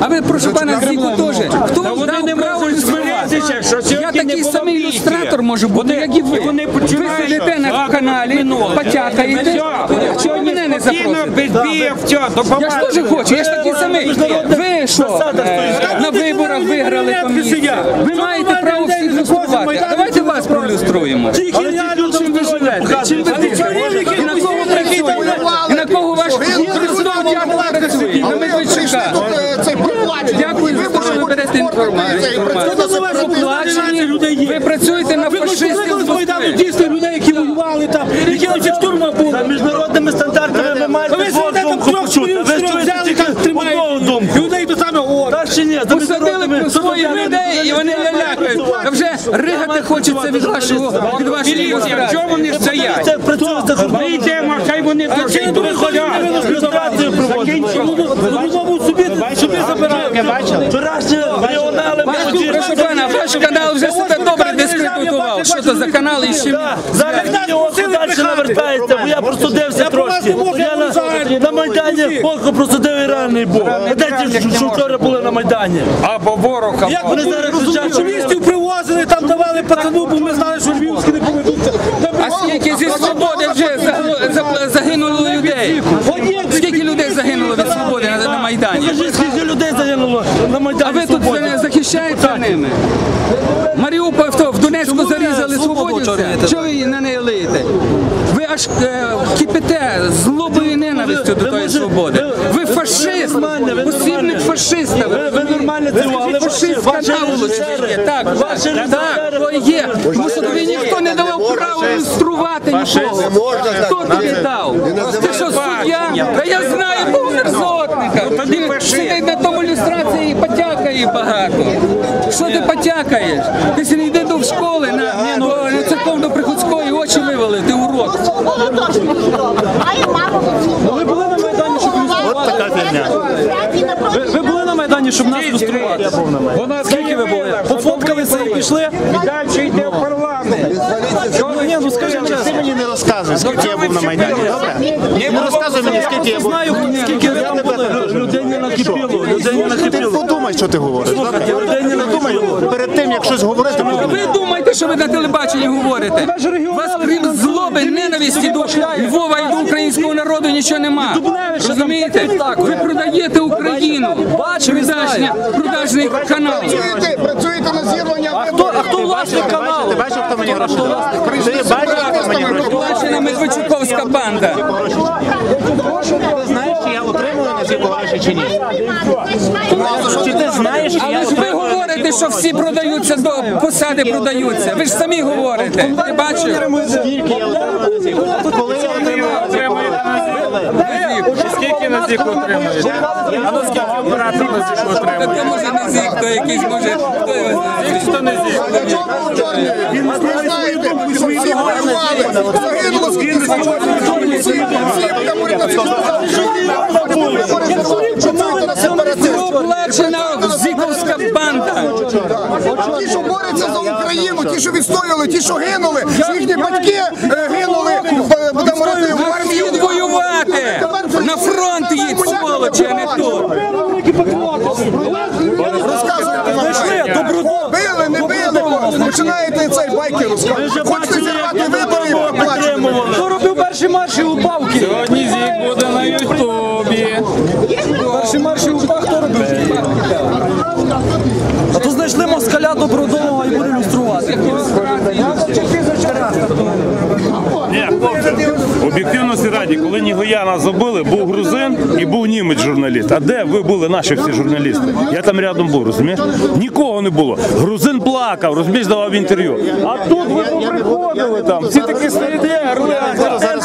А ви прошу пана Зіку теж. Хто Та вам вони дав не право можуть ілюструвати? змиритися, що Я сьогодні не такий було самий ілюстратор можу бути, як і ви. вони Ви починають, сидите на так, каналі, потякаєте. Чого ви мене не Спокійно, запросите? без все, до Я ж побачення. теж хочу, я ж такий самий. Ви що, е, на виборах виграли комісію? Ви маєте право всіх ілюструвати. Давайте вас проілюструємо. Чим ви живете? Чим ви дихаєте? І на кого працюєте? І на кого ваш президент працює? На Медведчука. Цей проплачений. Дякую за те, ви. Ви працюєте на фашистів з Москви. Дійсно людей, які воювали там, які на цих штурмах були. За міжнародними стандартами ви маєте Ви свою сидите там думку трьох почути. чоловік, Ви трьох чуєте взяли, тільки тримають. думку. Людей до самого о, Так чи ні? За Посадили міжнародними своїх людей і вони лялякають. А вже ригати хочеться від вашого від вашої Міліція, чого вони стоять? Це працює за Ми йдемо, хай вони йдуть. Люстрацію проводимо. Знову собі, собі забирають. Молоді. Прошу пана, ваш канал вже себе добре дискредитував. Що це за канал і з чим? Зараз відео далі навертається, бо я просудився трошки. Я на, на Майдані полку просудив і реальний був. А де ті, що- вчора були на Майдані? Або ворога. Як Вони зараз журналістів привозили, там давали пацану, бо ми знали, що львівські не за- ними? Маріуполь хто? В Донецьку зарізали свободівця? Чого ви її на неї лиєте? Ви аж е, кипите злобою і ненавистю до тої свободи. Ви фашист, посібник фашиста. Ви, ви нормально цілували. Фашистська Ваші наволочка є, так, Ваші так, то є. Тому що тобі ніхто не давав права ілюструвати нікого. Хто тобі дав? Ти що, суддя? Та я знаю того мерзотника. Він сидить на тому ілюстрації і потякає багато. Що ти потякаєш? Ти сі не йди до школи на, на, на церковно-приходської очі вивели, ти урод. Ви були на Майдані, щоб От. Ви були на Майдані, щоб нас ілюструвати? Вона Скільки ви були? Пофоткалися і пішли? Далі йде в парламент. Ні, ну скажи мені. Ти мені не розказуй, скільки я був на Майдані, добре? Не розказуй мені, скільки я був. Знаю, скільки ви там були. Накипіло, людині Ти накипіло. подумай, що ти говориш. добре? Людині накипіло. Щось говорити, А ви думаєте, що ви на телебаченні говорите? Вас крім злоби, ненависті до Львова і до українського народу нічого нема. Розумієте? Ви продаєте Україну. Продажня, продажний канал. Працюєте, працюєте на зірвання Хто, а хто власник каналу? Ти бачив, хто мені гроші дав? Ти бачив, хто мені гроші дав? Проплачена Медведчуковська банда. Ти знаєш, чи я отримую на ці гроші чи ні? Чи ти знаєш, чи я ви говорите, що всі продаються до посади продаються. Ви ж самі говорите. Ти бачив? скільки на гроші? Коли? Скільки на зік отримуєте? А ну скільки оператор на зік Та отримує? то може не то якийсь може. Хто його знає? Не загинуло скільки зіковська банда. Ті, що борються за Україну, ті, що відстояли, ті, що гинули, їхні батьки е, гинули, е, будемо говорити, в армії. Воювати! На фронт їдь, сволочі, а не тут. Розказуйте нам. Били, не били, починаєте цей байки розказувати. Хочете зірвати вибори і проплачувати. Хто робив перші марші у Нігоя нас забили, був грузин і був німець журналіст. А де ви були наші всі журналісти? Я там рядом був, розумієш? Нікого не було. Грузин плакав, розумієш, давав інтерв'ю. А тут ви приходили там, всі такі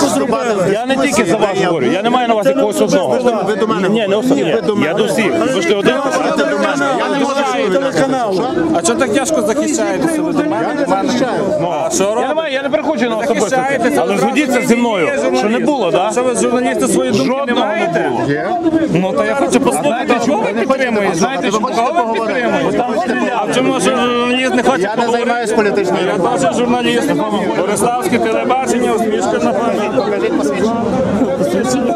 зрубали. Я не тільки за вас говорю, я не маю на вас якогось одного. Ви до мене Ні, не особливо. Я до всіх. Ви ж один. Я не Телеканалу. А чого так тяжко захищаєтеся? Ви до мене? Що Я не я переходжу на особисто. Але згодіться зі мною, що не було, так? Журналісти свої думки не маєте? Ну то я хочу послухати, чого ви підтримуєте? Знаєте, кого ви підтримуєте? А чому ж журналіст не хоче Я не займаюся політичною Я теж журналіст. Бориславське телебачення, усмішка на пам'ять. Покажіть посвідчення.